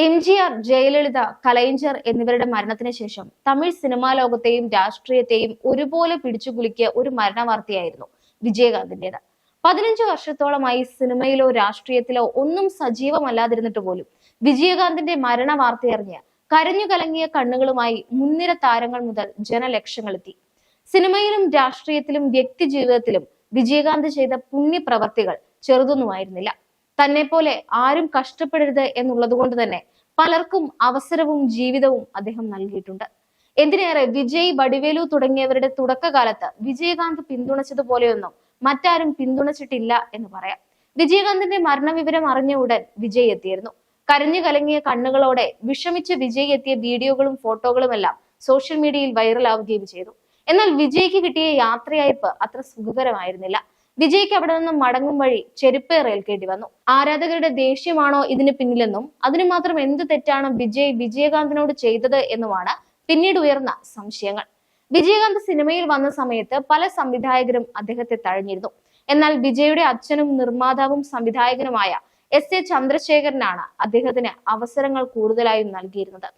M G R Jayalalithaa Kalaignar എന്നിവരുടെ മരണത്തിന് ശേഷം തമിഴ് സിനിമാ ലോകത്തെയും രാഷ്ട്രീയത്തെയും ഒരുപോലെ പിടിച്ചുകുലുക്കിയ ഒരു മരണവാർത്തയായിരുന്നു വിജയകാന്തിന്റെത് പതിനഞ്ച് വർഷത്തോളമായി സിനിമയിലോ രാഷ്ട്രീയത്തിലോ ഒന്നും സജീവമല്ലാതിരുന്നിട്ട് പോലും വിജയകാന്തിന്റെ മരണ വാർത്തയറിഞ്ഞ് കരഞ്ഞു കലങ്ങിയ കണ്ണുകളുമായി മുൻനിര താരങ്ങൾ മുതൽ ജനലക്ഷങ്ങളെത്തി. സിനിമയിലും രാഷ്ട്രീയത്തിലും വ്യക്തി ജീവിതത്തിലും വിജയകാന്ത് ചെയ്ത പുണ്യപ്രവർത്തികൾ ചെറുതൊന്നുമായിരുന്നില്ല. തന്നെ പോലെ ആരും കഷ്ടപ്പെടരുത് എന്നുള്ളത് കൊണ്ട് തന്നെ പലർക്കും അവസരവും ജീവിതവും അദ്ദേഹം നൽകിയിട്ടുണ്ട്. എന്തിനേറെ വിജയ് വടിവേലു തുടങ്ങിയവരുടെ തുടക്കകാലത്ത് വിജയകാന്ത് പിന്തുണച്ചതുപോലെയൊന്നും മറ്റാരും പിന്തുണച്ചിട്ടില്ല എന്ന് പറയാം. വിജയകാന്തിന്റെ മരണവിവരം അറിഞ്ഞ ഉടൻ വിജയ് എത്തിയിരുന്നു. കരഞ്ഞു കലങ്ങിയ കണ്ണുകളോടെ വിഷമിച്ച് വിജയ് എത്തിയ വീഡിയോകളും ഫോട്ടോകളും എല്ലാം സോഷ്യൽ മീഡിയയിൽ വൈറലാവുകയും ചെയ്തു. എന്നാൽ വിജയ്ക്ക് കിട്ടിയ യാത്രയയപ്പ് അത്ര സുഖകരമായിരുന്നില്ല. വിജയ്ക്ക് അവിടെ നിന്നും മടങ്ങും വഴി ചെരുപ്പ് ചെരുപ്പേറേൽക്കേണ്ടി വന്നു. ആരാധകരുടെ ദേഷ്യമാണോ ഇതിന് പിന്നിലെന്നും അതിനു മാത്രം എന്ത് തെറ്റാണ് വിജയ് വിജയകാന്തിനോട് ചെയ്തത് എന്നുമാണ് പിന്നീട് ഉയർന്ന സംശയങ്ങൾ. വിജയകാന്ത് സിനിമയിൽ വന്ന സമയത്ത് പല സംവിധായകരും അദ്ദേഹത്തെ തഴഞ്ഞിരുന്നു. എന്നാൽ വിജയുടെ അച്ഛനും നിർമ്മാതാവും സംവിധായകനുമായ എസ് എ ചന്ദ്രശേഖരനാണ് അദ്ദേഹത്തിന് അവസരങ്ങൾ കൂടുതലായും നൽകിയിരുന്നത്.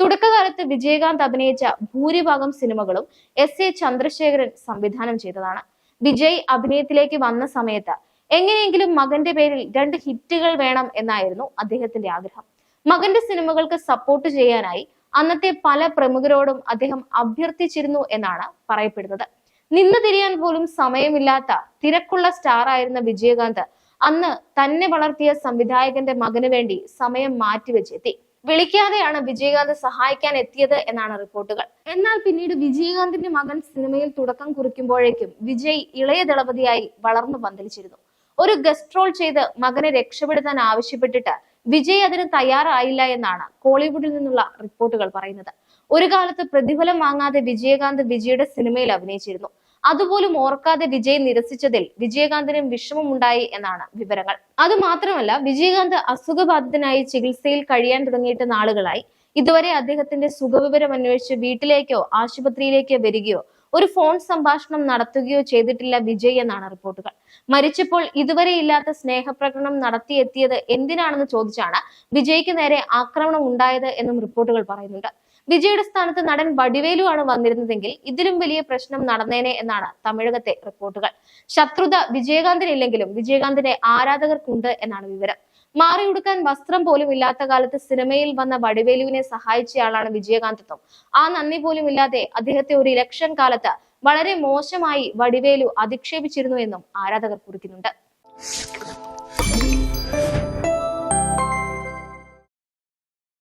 തുടക്കകാലത്ത് വിജയകാന്ത് അഭിനയിച്ച ഭൂരിഭാഗം സിനിമകളും എസ് എ ചന്ദ്രശേഖരൻ സംവിധാനം ചെയ്തതാണ്. വിജയ് അഭിനയത്തിലേക്ക് വന്ന സമയത്ത് എങ്ങനെയെങ്കിലും മകന്റെ പേരിൽ രണ്ട് ഹിറ്റുകൾ വേണം എന്നായിരുന്നു അദ്ദേഹത്തിന്റെ ആഗ്രഹം. മകന്റെ സിനിമകൾക്ക് സപ്പോർട്ട് ചെയ്യാനായി അന്നത്തെ പല പ്രമുഖരോടും അദ്ദേഹം അഭ്യർത്ഥിച്ചിരുന്നു എന്നാണ് പറയപ്പെടുന്നത്. നിന്ന് തിരിയാൻ പോലും സമയമില്ലാത്ത തിരക്കുള്ള സ്റ്റാർ ആയിരുന്ന വിജയകാന്ത് അന്ന് തന്നെ വളർത്തിയ സംവിധായകന്റെ മകന് വേണ്ടി സമയം മാറ്റിവെച്ചെത്തി. വിളിക്കാതെയാണ് വിജയകാന്ത് സഹായിക്കാൻ എത്തിയത് എന്നാണ് റിപ്പോർട്ടുകൾ. എന്നാൽ പിന്നീട് വിജയകാന്തിന്റെ മകൻ സിനിമയിൽ തുടക്കം കുറിക്കുമ്പോഴേക്കും വിജയ് ഇളയ ദളപതിയായി വളർന്നു പന്തലിച്ചിരുന്നു. ഒരു ഗസ്റ്റ് റോൾ ചെയ്ത് മകനെ രക്ഷപ്പെടുത്താൻ ആവശ്യപ്പെട്ടിട്ട് വിജയ് അതിന് തയ്യാറായില്ല എന്നാണ് കോളിവുഡിൽ നിന്നുള്ള റിപ്പോർട്ടുകൾ പറയുന്നത്. ഒരു കാലത്ത് പ്രതിഫലം വാങ്ങാതെ വിജയകാന്ത് വിജയുടെ സിനിമയിൽ അഭിനയിച്ചിരുന്നു. അതുപോലും ഓർക്കാതെ വിജയ് നിരസിച്ചതിൽ വിജയകാന്തിനും വിഷമമുണ്ടായി എന്നാണ് വിവരങ്ങൾ. അത് മാത്രമല്ല വിജയകാന്ത് അസുഖബാധിതനായി ചികിത്സയിൽ കഴിയാൻ തുടങ്ങിയിട്ട് നാളുകളായി. ഇതുവരെ അദ്ദേഹത്തിന്റെ സുഖവിവരം അന്വേഷിച്ച് വീട്ടിലേക്കോ ആശുപത്രിയിലേക്കോ വരികയോ ഒരു ഫോൺ സംഭാഷണം നടത്തുകയോ ചെയ്തിട്ടില്ല വിജയ് എന്നാണ് റിപ്പോർട്ടുകൾ. മരിച്ചപ്പോൾ ഇതുവരെ ഇല്ലാത്ത സ്നേഹപ്രകടനം നടത്തിയെത്തിയത് എന്തിനാണെന്ന് ചോദിച്ചാണ് വിജയ്ക്ക് നേരെ ആക്രമണം ഉണ്ടായത് എന്നും റിപ്പോർട്ടുകൾ പറയുന്നുണ്ട്. വിജയുടെ സ്ഥാനത്ത് നടൻ വടിവേലു ആണ് വന്നിരുന്നതെങ്കിൽ ഇതിലും വലിയ പ്രശ്നം നടന്നേനെ എന്നാണ് തമിഴകത്തെ റിപ്പോർട്ടുകൾ. ശത്രുത വിജയകാന്തിനില്ലെങ്കിലും വിജയകാന്തിന്റെ ആരാധകർക്കുണ്ട് എന്നാണ് വിവരം. മാറിയുടുക്കാൻ വസ്ത്രം പോലും ഇല്ലാത്ത കാലത്ത് സിനിമയിൽ വന്ന വടിവേലുവിനെ സഹായിച്ചയാളാണ് വിജയകാന്തത്വം. ആ നന്ദി പോലും ഇല്ലാതെ അദ്ദേഹത്തെ ഒരു ഇലക്ഷൻ കാലത്ത് വളരെ മോശമായി വടിവേലു അധിക്ഷേപിച്ചിരുന്നു എന്നും ആരാധകർ കുറിക്കുന്നുണ്ട്.